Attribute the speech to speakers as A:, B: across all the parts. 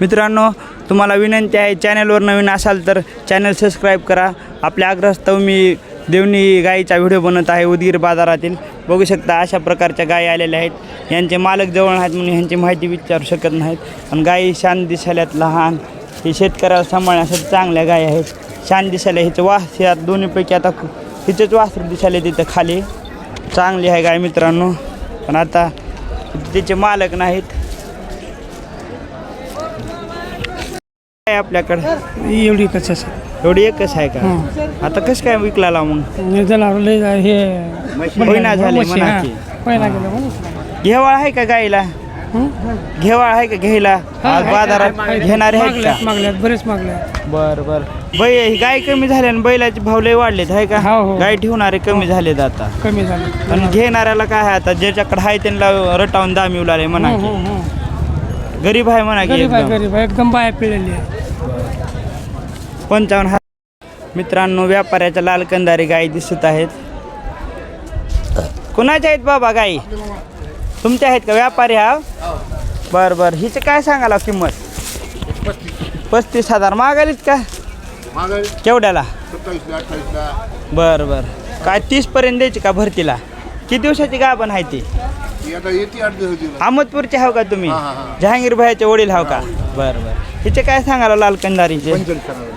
A: मित्रांनो तुम्हाला विनंती आहे चॅनलवर नवीन असाल तर चॅनल सबस्क्राईब करा. आपल्या अग्रस्तव मी देवणी गायीचा व्हिडिओ बनवत आहे उदगीर बाजारातील. बघू शकता अशा प्रकारच्या गायी आलेल्या आहेत. यांचे मालक जवळ आहेत म्हणून ह्यांची माहिती विचारू शकत नाहीत. पण गायी शांत दिसाल्यात लहान. हे शेतकऱ्याला सांभाळण्यासाठी चांगल्या गायी आहेत. शांत दिसायला हिचं वास या दोन्हीपैकी आता हिचंच वासरू दिसायला तिथं खाली. चांगली आहे गाय मित्रांनो. पण आता तिचे मालक नाहीत. काय आपल्याकडे?
B: एवढी कसं
A: एवढी एकच आहे का? आता कसं काय विकला मग?
B: जनावर लय जा- हे
A: होईना झाले
B: म्हशी, हा.
A: म्हणाची
B: पहिला गेलं म्हणून.
A: घेवाळ आहे का गाईला?
B: हं?
A: घेवाळ आहे का घ्यायला?
B: हा,
A: आज
B: आहे,
A: बाजारात
B: आहे, आहे.
A: घेणारे आहेत
B: मागल्यात
A: का?
B: मागल्यात बरेच मागल्यात.
A: बर बर. बै ही गाय कमी झाली आणि बैलाचे भाव लय वाढलेत आहे का?
B: हो, हो.
A: गाय ठेवणारे कमी झालेत आता.
B: कमी झाले
A: आणि घेणाऱ्याला काय आहे आता? ज्याच्याकडे आहे त्यांना रटावून दामी उलाले म्हणा
B: हं,
A: की.
B: हं, हं.
A: गरीब आहे म्हणा की
B: गरीब आहे
A: एकदम.
B: गरीब आहे. एकदम बाया पिळलेली आहे.
A: पंचावन्न हजार मित्रांनो व्यापाऱ्याच्या लाल कंदारी गायी दिसत आहेत. कुणाच्या आहेत बाबा गाई? तुमच्या आहेत का? व्यापारी हा? बर बर. हिचे काय सांगाला किंमत? पस्तीस हजार. मागालीत का? केवढ्याला? बर बर. काय तीस पर्यंत द्यायची का भरतीला? किती दिवसाची गाभण आहे ती? अहमदपूरचे हाव का तुम्ही. जहांगीर भाईचे वडील हाव का? बर बर. हिचे काय सांगाला लाल कंदारीचे?
C: करावे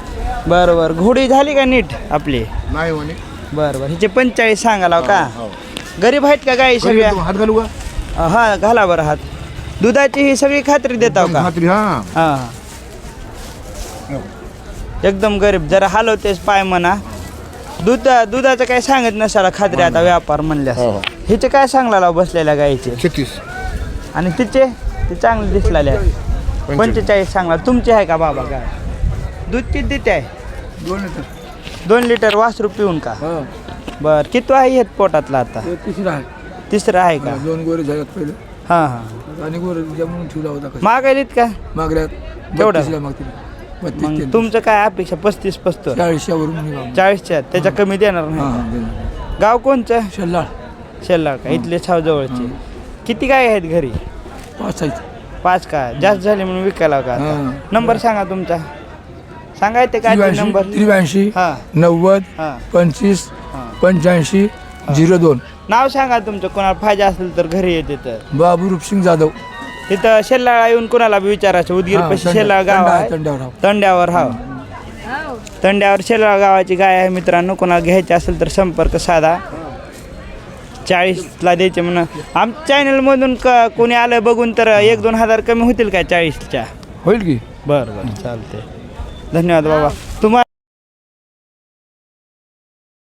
A: बर बर. घोडी झाली का नीट आपली?
C: नाही म्हणे.
A: बरं बरं. हिचे पंचेचाळीस सांगाला का?
C: हो.
A: गरीब आहेत का गाई सगळ्या?
C: हात घालू का?
A: हा घाला बरं हात. दुधाची ही सगळी खात्री देताव का?
C: खात्री हा.
A: हा. एकदम गरीब. जरा हलवतेच पाय म्हणा. दूध दुधाचं काय सांगत नसाला खात्री आता व्यापार म्हणल्यास.
C: हो, हो.
A: हिचे काय सांगला बसलेल्या गाईचे?
C: छत्तीस.
A: आणि तिचे? ते चांगले दिसलेले आहे पंचेचाळीस सांगला तुमची आहे का बाबा काय दूध किती देते? आहे
C: दोन लिटर.
A: दोन लिटर वासरू पिऊन का? बर किती आहे पोटातला आता?
B: तिसरा आहे.
A: तिसरं आहे का?
B: दोन गोरे झाल्यात पहिले.
A: हां हां.
B: आणि गोरे जमून ठेवला होता
A: मागायलीत का?
B: मागल्यात.
A: केवढा?
B: बत्तीसला मागतील. बत्तीस
A: मग
B: ते
A: तुमचं काय अपेक्षा? पस्तीस पस्तर
B: चाळीसच्यावरून
A: चाळीसच्या? त्याच्या कमी देणार नाही? गाव कोणचं?
B: शल्लाळ.
A: शेल्ला का? इथले छाव जवळचे किती गाय आहेत घरी?
B: पाच आहेत.
A: पाच का? जास्त झाले म्हणून विकायला का?
B: हां.
A: नंबर सांगा तुमचा. सांगा येते काय ते
B: त्र्याऐंशी
A: नंबर?
B: त्र्याऐंशी
A: हां.
B: नव्वद
A: हां.
B: पंचवीस
A: हां.
B: पंच्याऐंशी झिरो दोन.
A: नाव सांगा तुमचं. कोणाला फायदा असेल तर घरी येते तर.
B: बाबू रूपसिंग जाधव.
A: तिथं शेल्लाळा येऊन कोणाला बी विचारायचं? उदगीर
B: हां,
A: पशी शेल्लाळ गाव
B: तंडा-
A: आहे.
B: तंड्यावर हाव.
A: तंड्यावर हाव. तंड्यावर शेलाळ गावाची गाय आहे मित्रांनो. कोणाला घ्यायची असेल तर संपर्क साधा. चाळीसला द्यायचे म्हणून. आम चॅनलमधून क कोणी आलं बघून तर एक दोन हजार कमी होतील काय चाळीसच्या?
B: होईल की?
A: बरं बरं चालते धन्यवाद बाबा. तुम्हाला